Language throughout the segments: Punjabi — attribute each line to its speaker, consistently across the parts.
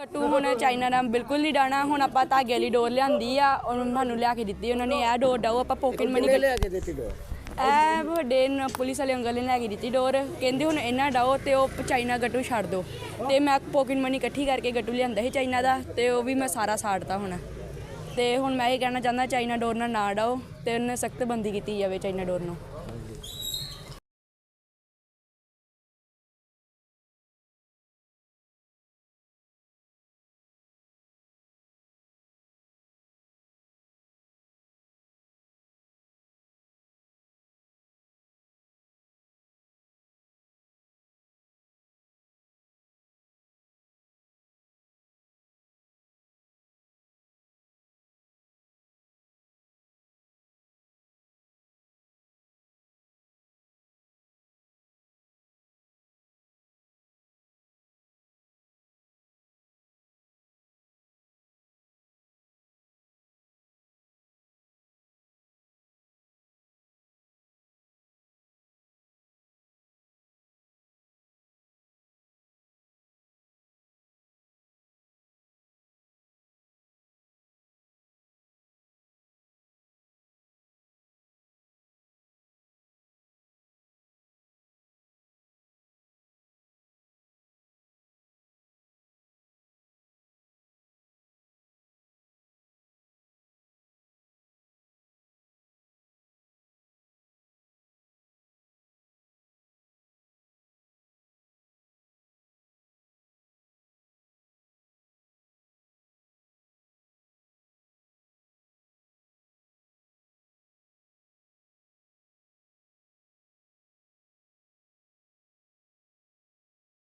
Speaker 1: ਕੱਟੂ ਹੁਣ ਚਾਈਨਾ ਨਾਲ ਬਿਲਕੁਲ ਨਹੀਂ ਡਾਣਾ ਹੁਣ ਆਪਾਂ ਧਾਗੇ ਵਾਲੀ ਡੋਰ ਲਿਆਂਦੀ ਆ ਉਹਨੂੰ ਸਾਨੂੰ ਲਿਆ ਕੇ ਦਿੱਤੀ ਉਹਨਾਂ ਨੇ ਇਹ ਡੋਰ ਡਾਓ ਆਪਾਂ ਪੋਕਟ ਮਨੀ
Speaker 2: ਲਿਆ ਕੇ ਦਿੱਤੀ ਡੋਰ?
Speaker 1: ਇਹ ਵੱਡੇ ਨ- ਪੁਲਿਸ ਵਾਲੇ ਅੰਕਲ ਨੇ ਲੈ ਕੇ ਦਿੱਤੀ ਡੋਰ। ਕਹਿੰਦੇ ਹੁਣ ਇਹਨਾਂ ਡਾਓ ਤੇ ਉਹ ਚਾਈਨਾ ਗੱਟੂ ਛੱਡ ਦੋ। ਤੇ ਮੈਂ ਪੋਕਟ ਮਨੀ ਇਕੱਠੀ ਕਰਕੇ ਗੱਟੂ ਲਿਆਂਦਾ ਸੀ ਚਾਈਨਾ ਦਾ ਤੇ ਉਹ ਵੀ ਮੈਂ ਸਾਰਾ ਸਾੜਤਾ ਹੁਣ। ਤੇ ਹੁਣ ਮੈਂ ਇਹ ਕਹਿਣਾ ਚਾਹੁੰਦਾ ਚਾਈਨਾ ਡੋਰ ਨਾਲ ਨਾ ਡਾਓ ਤੇ ਉਹਨੇ ਸਖਤ ਬੰਦੀ ਕੀਤੀ ਜਾਵੇ ਚਾਈਨਾ ਡੋਰ ਨੂੰ।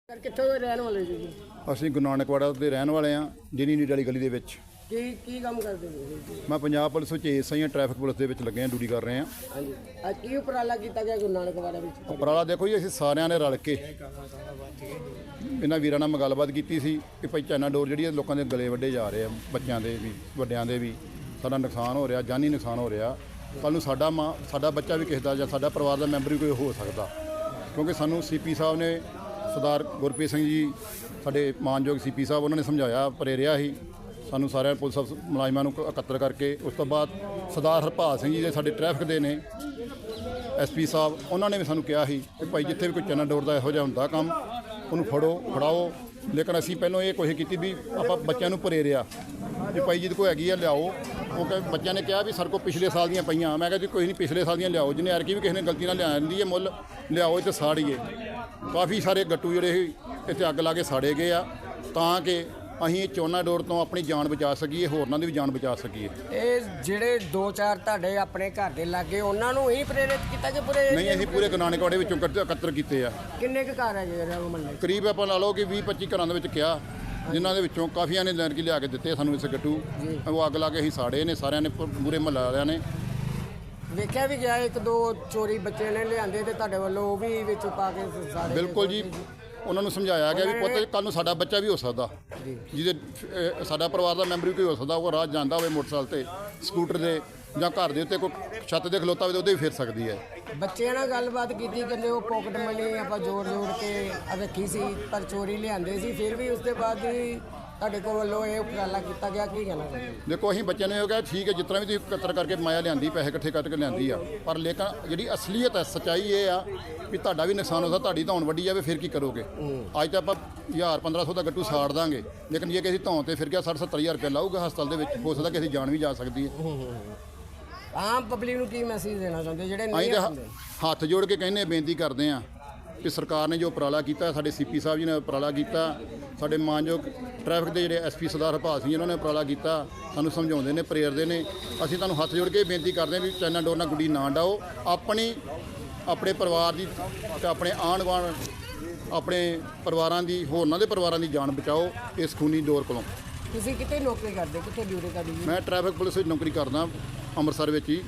Speaker 2: ਸਰ ਕਿੱਥੋਂ ਦੇ ਰਹਿਣ ਵਾਲੇ ਜੀ
Speaker 3: ਅਸੀਂ ਗੁਰੂ ਨਾਨਕਵਾੜਾ ਦੇ ਰਹਿਣ ਵਾਲੇ ਆ ਜਿਨੀ ਨੀਡ ਵਾਲੀ ਗਲੀ ਦੇ ਵਿੱਚ।
Speaker 2: ਕੀ ਕੀ ਕੰਮ ਕਰਦੇ ਹੋ ਜੀ
Speaker 3: ਮੈਂ ਪੰਜਾਬ ਪੁਲਿਸ ਵਿੱਚ ਏਐਸਆਈ ਹਾਂ ਟ੍ਰੈਫਿਕ ਪੁਲਿਸ ਦੇ ਵਿੱਚ ਲੱਗੇ ਹਾਂ ਡਿਊਟੀ ਕਰ ਰਹੇ ਹਾਂ।
Speaker 2: ਹਾਂਜੀ। ਅੱਜ ਕੀ ਉਪਰਾਲਾ ਕੀਤਾ ਗਿਆ ਗੁਰੂ ਨਾਨਕ ਵਾਲੇ ਵਿੱਚ?
Speaker 3: ਉਪਰਾਲਾ ਦੇਖੋ ਜੀ ਅਸੀਂ ਸਾਰਿਆਂ ਨੇ ਰਲ ਕੇ ਇਹਨਾਂ ਵੀਰਾਂ ਨਾਲ ਮੈਂ ਗੱਲਬਾਤ ਕੀਤੀ ਸੀ ਕਿ ਭਾਈ ਚਾਈਨਾ ਡੋਰ ਜਿਹੜੀ ਹੈ ਲੋਕਾਂ ਦੇ ਗਲੇ ਵੱਡੇ ਜਾ ਰਹੇ ਆ ਬੱਚਿਆਂ ਦੇ ਵੀ ਵੱਡਿਆਂ ਦੇ ਵੀ। ਸਾਡਾ ਨੁਕਸਾਨ ਹੋ ਰਿਹਾ ਜਾਨੀ ਨੁਕਸਾਨ ਹੋ ਰਿਹਾ। ਕੱਲ ਨੂੰ ਸਾਡਾ ਮਾਂ ਸਾਡਾ ਬੱਚਾ ਵੀ ਕਿਸੇ ਦਾ ਜਾਂ ਸਾਡਾ ਪਰਿਵਾਰ ਦਾ ਮੈਂਬਰ ਵੀ ਕੋਈ ਹੋ ਸਕਦਾ। ਕਿਉਂਕਿ ਸਾਨੂੰ ਸੀਪੀ ਸਾਹਿਬ ਨੇ ਸਰਦਾਰ ਗੁਰਪ੍ਰੀਤ ਸਿੰਘ ਜੀ, ਸਾਡੇ ਮਾਨਯੋਗ ਸੀਪੀ ਸਾਹਿਬ, ਉਹਨਾਂ ਨੇ ਸਮਝਾਇਆ, ਪ੍ਰੇਰਿਆ ਸੀ। ਸਾਨੂੰ ਸਾਰਿਆਂ ਪੁਲਿਸ ਅਫਸ- ਮੁਲਾਜ਼ਮਾਂ ਨੂੰ ਇਕੱਤਰ ਕਰਕੇ, ਉਸ ਤੋਂ ਬਾਅਦ ਸਰਦਾਰ ਹਰਪਾਲ ਸਿੰਘ ਜੀ ਦੇ ਸਾਡੇ ਟ੍ਰੈਫਿਕ ਦੇ ਨੇ ਐਸਪੀ ਸਾਹਿਬ, ਉਹਨਾਂ ਨੇ ਵੀ ਸਾਨੂੰ ਕਿਹਾ ਸੀ ਕਿ ਭਾਈ ਜਿੱਥੇ ਵੀ ਕੋਈ ਚੈਨਾ ਡੋਰ ਦਾ ਇਹੋ ਜਿਹਾ ਹੁੰਦਾ ਕੰਮ, ਉਹਨੂੰ ਫੜੋ, ਫੜਾਓ। ਲੇਕਿਨ ਅਸੀਂ ਪਹਿਲਾਂ ਇਹ ਕੋਸ਼ਿਸ਼ ਕੀਤੀ ਵੀ ਆਪਾਂ ਬੱਚਿਆਂ ਨੂੰ ਪ੍ਰੇਰਿਆ, ਵੀ ਭਾਈ ਜਿਹਦੇ ਕੋਈ ਹੈਗੀ ਆ, ਲਿਆਓ। ਉਹ ਕਹੇ ਬੱਚਿਆਂ ਨੇ ਕਿਹਾ ਵੀ ਸਰ ਕੋ ਪਿਛਲੇ ਸਾਲ ਦੀਆਂ ਪਈਆਂ। ਮੈਂ ਕਿਹਾ ਜੀ ਕੋਈ ਨਹੀਂ ਪਿਛਲੇ ਸਾਲ ਦੀਆਂ ਲਿਆਓ। ਜਿਹਨੇ ਐਰਕੀ ਵੀ ਕਿਸੇ ਨੇ ਗਲਤੀ ਨਾਲ ਲਿਆਂਦੀ ਹੈ ਮੁੱਲ ਲਿਆਓ ਤੇ ਸਾੜੀਏ। ਕਾਫੀ ਸਾਰੇ ਗੱਟੂ ਜਿਹੜੇ ਇੱਥੇ ਅੱਗ ਲਾ ਕੇ ਸਾੜੇ ਗਏ ਆ। ਤਾਂ ਕਿ ਅਸੀਂ ਇਹ ਚੋਨਾ ਡੋਰ ਤੋਂ ਆਪਣੀ ਜਾਨ ਬਚਾ ਸਕੀਏ ਹੋਰਨਾਂ ਦੀ ਵੀ ਜਾਨ ਬਚਾ ਸਕੀਏ।
Speaker 2: ਇਹ ਜਿਹੜੇ ਦੋ ਚਾਰ ਤੁਹਾਡੇ ਆਪਣੇ ਘਰ ਦੇ ਲਾਗੇ ਉਹਨਾਂ ਨੂੰ ਹੀ ਪ੍ਰੇਰਿਤ ਕੀਤਾ ਕਿ ਪੂਰੇ
Speaker 3: ਨਹੀਂ ਅਸੀਂ ਪੂਰੇ ਗੁਨਾਨੇਕਵਾੜੇ ਵਿੱਚੋਂ ਇਕੱਤਰ ਕੀਤੇ ਆ।
Speaker 2: ਕਿੰਨੇ ਕੁ ਘਰ ਹੈ ਜਿਹੜੇ ਉਹ ਮੰਨੇ
Speaker 3: ਕਰੀਬ ਆਪਾਂ ਲਾ ਲਓ ਕਿ 20 25 ਘਰਾਂ ਦੇ ਵਿੱਚ ਕਿਹਾ। ਜਿਨ੍ਹਾਂ ਦੇ ਵਿੱਚੋਂ ਕਾਫੀਆਂ ਨੇ ਲੜਕੀ ਲਿਆ ਕੇ ਦਿੱਤੇ ਸਾਨੂੰ ਇਸ ਗੱਟੂ। ਉਹ ਅੱਗ ਲਾ ਕੇ ਅਸੀਂ ਸਾੜੇ ਨੇ ਸਾਰਿਆਂ ਨੇ ਪੂਰੇ ਮਹੱਲਾ ਵਾਲਿਆਂ ਨੇ।
Speaker 2: ਵੇਖਿਆ ਵੀ ਗਿਆ ਇੱਕ ਦੋ ਚੋਰੀ ਬੱਚੇ ਨੇ ਲਿਆਂਦੇ ਤੇ ਤੁਹਾਡੇ ਵੱਲੋਂ ਉਹ ਵੀ ਵਿੱਚ ਪਾ ਕੇ ਸਾਰੇ
Speaker 3: ਬਿਲਕੁਲ ਜੀ। ਉਹਨਾਂ ਨੂੰ ਸਮਝਾਇਆ ਗਿਆ ਵੀ ਪੁੱਤ ਕੱਲ ਨੂੰ ਸਾਡਾ ਬੱਚਾ ਵੀ ਹੋ ਸਕਦਾ। ਜਿਹਦੇ ਸਾਡਾ ਪਰਿਵਾਰ ਦਾ ਮੈਂਬਰ ਵੀ ਕੋਈ ਹੋ ਸਕਦਾ ਉਹ ਰਾਹ ਜਾਂਦਾ ਹੋਵੇ ਮੋਟਰਸਾਈਕਲ ਤੇ ਸਕੂਟਰ ਦੇ ਜਾਂ ਘਰ ਦੇ ਉੱਤੇ ਕੋਈ ਛੱਤ ਦੇ ਖਲੋਤਾ ਹੋਵੇ ਤੇ ਉਹਦੇ ਵੀ ਫਿਰ ਸਕਦੀ ਹੈ।
Speaker 2: ਬੱਚਿਆਂ ਨਾਲ ਗੱਲਬਾਤ ਕੀਤੀ ਕਹਿੰਦੇ ਉਹ ਪਾਕਟ ਮਨੀ ਆਪਾਂ ਜੋੜ ਜੋੜ ਕੇ ਰੱਖੀ ਸੀ ਪਰ ਚੋਰੀ ਲਿਆਂਦੇ ਸੀ ਫਿਰ ਵੀ ਉਸ ਦੇ ਬਾਅਦ ਵੀ ਤੁਹਾਡੇ ਕੋਲ ਵੱਲੋਂ ਇਹ ਉਪਰਾਲਾ ਕੀਤਾ ਗਿਆ ਕੀ ਕਹਿਣਾ ਚਾਹੁੰਦੇ?
Speaker 3: ਦੇਖੋ ਅਸੀਂ ਬੱਚਿਆਂ ਨੇ ਉਹ ਕਿਹਾ ਠੀਕ ਹੈ ਜਿਸ ਤਰ੍ਹਾਂ ਵੀ ਤੁਸੀਂ ਇਕੱਤਰ ਕਰਕੇ ਮਾਇਆ ਲਿਆਂਦੀ ਪੈਸੇ ਇਕੱਠੇ ਕਰਕੇ ਲਿਆਂਦੀ ਆ ਪਰ ਲੇਕਿਨ ਜਿਹੜੀ ਅਸਲੀਅਤ ਹੈ ਸਚਾਈ ਇਹ ਆ ਵੀ ਤੁਹਾਡਾ ਵੀ ਨੁਕਸਾਨ ਹੋ ਸਕਦਾ ਤੁਹਾਡੀ ਧੌਣ ਵੱਡੀ ਜਾਵੇ ਫਿਰ ਕੀ ਕਰੋਗੇ? ਅੱਜ ਤਾਂ ਆਪਾਂ 1000 1500 ਦਾ ਗੱਟੂ ਸਾੜ ਦਾਂਗੇ ਲੇਕਿਨ ਜੇ ਕਿਸੇ ਧੌਣ ਤੇ ਫਿਰ ਗਿਆ 60 70000 ਰੁਪਏ ਲਾਊਗਾ ਹਸਪਤਾਲ ਦੇ ਵਿੱਚ ਹੋ ਸਕਦਾ ਕਿਸੇ ਦੀ ਜਾਨ ਵੀ ਜਾ ਸਕਦੀ ਹੈ।
Speaker 2: ਆਮ ਪਬਲਿਕ ਨੂੰ ਕੀ ਮੈਸੇਜ ਦੇਣਾ ਚਾਹੁੰਦੇ? ਜਿਹੜੇ
Speaker 3: ਅਸੀਂ
Speaker 2: ਨਹੀਂ
Speaker 3: ਤਾਂ
Speaker 2: ਆਉਂਦੇ।
Speaker 3: ਹ- ਹੱਥ ਜੋੜ ਕੇ ਕਹਿੰਦੇ ਬੇਨਤੀ ਕਰਦੇ ਆ ਕਿ ਸਰਕਾਰ ਨੇ ਜੋ ਉਪਰਾਲਾ ਕੀਤਾ ਸਾਡੇ ਸੀਪੀ ਸਾਹਿਬ ਜੀ ਨੇ ਉਪਰਾਲਾ ਕੀਤਾ ਸਾਡੇ ਮਾਨਯੋਗ ਟ੍ਰੈਫਿਕ ਦੇ ਜਿਹੜੇ ਐਸਪੀ ਸਰਦਾਰ ਹਰਪਾਲ ਸਿੰਘ ਜੀ ਉਹਨਾਂ ਨੇ ਉਪਰਾਲਾ ਕੀਤਾ ਸਾਨੂੰ ਸਮਝਾਉਂਦੇ ਨੇ ਪ੍ਰੇਰਦੇ ਨੇ। ਅਸੀਂ ਤੁਹਾਨੂੰ ਹੱਥ ਜੋੜ ਕੇ ਬੇਨਤੀ ਕਰਦੇ ਹਾਂ ਵੀ ਚਾਈਨਾ ਡੋਰ ਨਾਲ ਗੁੱਡੀ ਨਾ ਡਾਓ। ਆਪਣੀ ਆਪਣੇ ਪਰਿਵਾਰ ਦੀ ਤੇ ਆਪਣੇ ਆਂਢ ਗੁਆਂਢ ਆਪਣੇ ਪਰਿਵਾਰਾਂ ਦੀ ਹੋਰਨਾਂ ਦੇ ਪਰਿਵਾਰਾਂ ਦੀ ਜਾਨ ਬਚਾਓ ਇਸ ਖੂਨੀ ਡੋਰ ਕੋਲੋਂ।
Speaker 2: ਤੁਸੀਂ ਕਿਤੇ ਨੌਕਰੀ ਕਰਦੇ? ਕਿੱਥੇ ਡਿਊਟੀ ਕਰਦੀ ਜੀ?
Speaker 3: ਮੈਂ ਟ੍ਰੈਫਿਕ ਪੁਲਿਸ ਵਿੱਚ ਨੌਕਰੀ ਕਰਦਾ। ਅੰਮ੍ਰਿਤਸਰ ਵਿੱਚ ਹੀ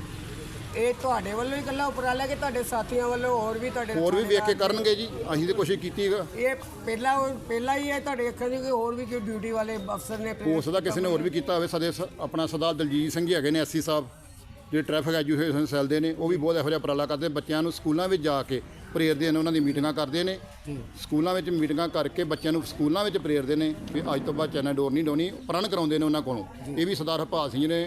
Speaker 2: ਇਹ ਤੁਹਾਡੇ ਵੱਲੋਂ ਹੀ ਇਕੱਲਾ ਉਪਰਾਲਾ ਕਿ ਤੁਹਾਡੇ ਸਾਥੀਆਂ ਵੱਲੋਂ ਹੋਰ ਵੀ ਤੁਹਾਡੇ
Speaker 3: ਹੋਰ ਵੀ ਵੇਖ ਕੇ ਕਰਨਗੇ ਜੀ ਅਸੀਂ ਤੇ ਕੋਸ਼ਿਸ਼ ਕੀਤੀ
Speaker 2: ਇਹ ਪਹਿਲਾ ਪਹਿਲਾ ਹੀ ਹੈ ਤੁਹਾਡੇ ਅੱਖਾਂ 'ਚ ਕਿ ਹੋਰ ਵੀ ਕੋਈ ਡਿਊਟੀ ਵਾਲੇ ਅਫਸਰ ਨੇ
Speaker 3: ਹੋ ਸਕਦਾ ਕਿਸੇ ਨੇ ਹੋਰ ਵੀ ਕੀਤਾ ਹੋਵੇ ਸਦੇ ਆਪਣਾ ਸਰਦਾਰ ਦਲਜੀਤ ਸਿੰਘ ਜੀ ਹੈਗੇ ਨੇ ਐਸਸੀ ਸਾਹਿਬ ਜਿਹੜੇ ਟ੍ਰੈਫਿਕ ਐਜੂਕੇਸ਼ਨ ਸੈੱਲ ਦੇ ਨੇ ਉਹ ਵੀ ਬਹੁਤ ਇਹੋ ਜਿਹਾ ਉਪਰਾਲਾ ਕਰਦੇ ਬੱਚਿਆਂ ਨੂੰ ਸਕੂਲਾਂ ਵਿੱਚ ਜਾ ਕੇ ਪ੍ਰੇਰਦੇ ਨੇ ਉਹਨਾਂ ਦੀ ਮੀਟਿੰਗਾਂ ਕਰਦੇ ਨੇ। ਸਕੂਲਾਂ ਵਿੱਚ ਮੀਟਿੰਗਾਂ ਕਰਕੇ ਬੱਚਿਆਂ ਨੂੰ ਸਕੂਲਾਂ ਵਿੱਚ ਪ੍ਰੇਰਦੇ ਨੇ ਵੀ ਅੱਜ ਤੋਂ ਬਾਅਦ ਚੈਨਾ ਡੋਰ ਨਹੀਂ ਡੋਣੀ ਪ੍ਰਣ ਕਰਾਉਂਦੇ ਨੇ ਉਹਨਾਂ ਕੋਲੋਂ। ਇਹ ਵੀ ਸਰਦਾਰ ਹਰਪਾਲ ਸਿੰਘ ਨੇ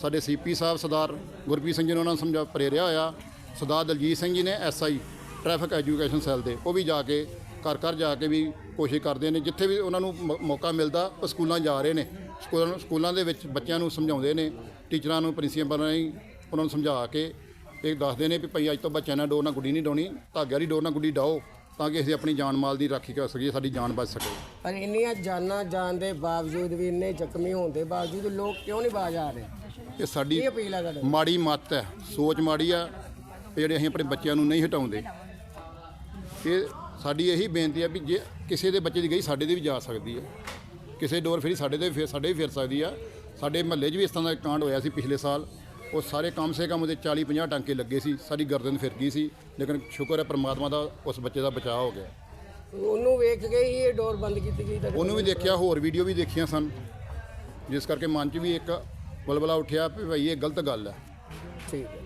Speaker 3: ਸਾਡੇ ਸੀਪੀ ਸਾਹਿਬ ਸਰਦਾਰ ਗੁਰਪ੍ਰੀਤ ਸਿੰਘ ਜੀ ਨੇ ਉਹਨਾਂ ਨੂੰ ਸਮਝਾ ਪ੍ਰੇਰਿਆ ਹੋਇਆ। ਸਰਦਾਰ ਦਲਜੀਤ ਸਿੰਘ ਜੀ ਨੇ ਐਸਆਈ ਟ੍ਰੈਫਿਕ ਐਜੂਕੇਸ਼ਨ ਸੈੱਲ ਦੇ ਉਹ ਵੀ ਜਾ ਕੇ ਘਰ ਘਰ ਜਾ ਕੇ ਵੀ ਕੋਸ਼ਿਸ਼ ਕਰਦੇ ਨੇ, ਜਿੱਥੇ ਵੀ ਉਹਨਾਂ ਨੂੰ ਮ- ਮੌਕਾ ਮਿਲਦਾ, ਉਹ ਸਕੂਲਾਂ ਜਾ ਰਹੇ ਨੇ। ਸਕੂਲਾਂ ਸਕੂਲਾਂ ਦੇ ਵਿੱਚ ਬੱਚਿਆਂ ਨੂੰ ਸਮਝਾਉਂਦੇ ਨੇ, ਟੀਚਰਾਂ ਨੂੰ, ਪ੍ਰਿੰਸੀਪਲਾਂ ਨੂੰ ਉਹਨਾਂ ਨੂੰ ਸਮਝਾ ਕੇ ਇਹ ਦੱਸਦੇ ਨੇ ਵੀ ਭਈ ਅੱਜ ਤੋਂ ਬੱਚਿਆਂ ਨਾਲ ਡੋਰ ਨਾਲ ਗੁੱਡੀ ਨਹੀਂ ਡਾਉਣੀ, ਧਾਗੇ ਵਾਲੀ ਡੋਰ ਨਾਲ ਗੁੱਡੀ ਡਾਓ, ਤਾਂ ਕਿ ਅਸੀਂ ਆਪਣੀ ਜਾਨ ਮਾਲ ਦੀ ਰਾਖੀ ਕਰ ਸਕੀਏ, ਸਾਡੀ ਜਾਨ ਬਚ ਸਕੇ।
Speaker 2: ਪਰ ਇੰਨੀਆਂ ਜਾਨਾਂ ਜਾਣ ਦੇ ਬਾਵਜੂਦ ਵੀ ਇੰਨੇ ਜ਼ਖਮੀ ਹੋਣ ਦੇ ਬਾਵਜੂਦ ਲੋਕ ਕਿਉਂ ਨਹੀਂ ਬਾਜ ਆ ਰਹੇ?
Speaker 3: ਇਹ ਸਾਡੀ
Speaker 2: ਇਹ ਅਪੀਲ ਹੈ ਤੁਹਾਡੀ
Speaker 3: ਮਾੜੀ ਮੱਤ ਹੈ ਸੋਚ ਮਾੜੀ ਆ ਜਿਹੜੇ ਅਸੀਂ ਆਪਣੇ ਬੱਚਿਆਂ ਨੂੰ ਨਹੀਂ ਹਟਾਉਂਦੇ। ਇਹ ਸਾਡੀ ਇਹੀ ਬੇਨਤੀ ਹੈ ਵੀ ਜੇ ਕਿਸੇ ਦੇ ਬੱਚੇ ਦੀ ਗਈ ਸਾਡੇ ਦੇ ਵੀ ਜਾ ਸਕਦੀ ਹੈ ਕਿਸੇ ਡੋਰ ਫੇਰੀ ਸਾਡੇ ਦੇ ਵੀ ਫਿਰ ਸਾਡੇ ਵੀ ਫਿਰ ਸਕਦੀ ਆ। ਸਾਡੇ ਮਹੱਲੇ 'ਚ ਵੀ ਇਸ ਤਰ੍ਹਾਂ ਦਾ ਕਾਂਡ ਹੋਇਆ ਸੀ ਪਿਛਲੇ ਸਾਲ। ਉਹ ਸਾਰੇ ਕਮ ਸੇ ਕਮ ਉਹਦੇ 40 50 ਟਾਂਕੇ ਲੱਗੇ ਸੀ ਸਾਡੀ ਗਰਦਨ ਫਿਰ ਗਈ ਸੀ। ਲੇਕਿਨ ਸ਼ੁਕਰ ਹੈ ਪ੍ਰਮਾਤਮਾ ਦਾ ਉਸ ਬੱਚੇ ਦਾ ਬਚਾਅ ਹੋ ਗਿਆ।
Speaker 2: ਉਹਨੂੰ ਵੇਖ ਕੇ ਹੀ ਇਹ ਡੋਰ ਬੰਦ ਕੀਤੀ ਗਈ ਤੁਹਾਡੇ
Speaker 3: ਉਹਨੂੰ ਵੀ ਦੇਖਿਆ ਹੋਰ ਵੀਡੀਓ ਵੀ ਦੇਖੀਆਂ ਸਨ। ਜਿਸ ਕਰਕੇ ਮਨ 'ਚ ਵੀ ਇੱਕ ਬਲਬਲਾ ਉੱਠਿਆ ਵੀ ਭਾਈ ਇਹ ਗਲਤ ਗੱਲ ਹੈ।
Speaker 2: ਠੀਕ ਹੈ।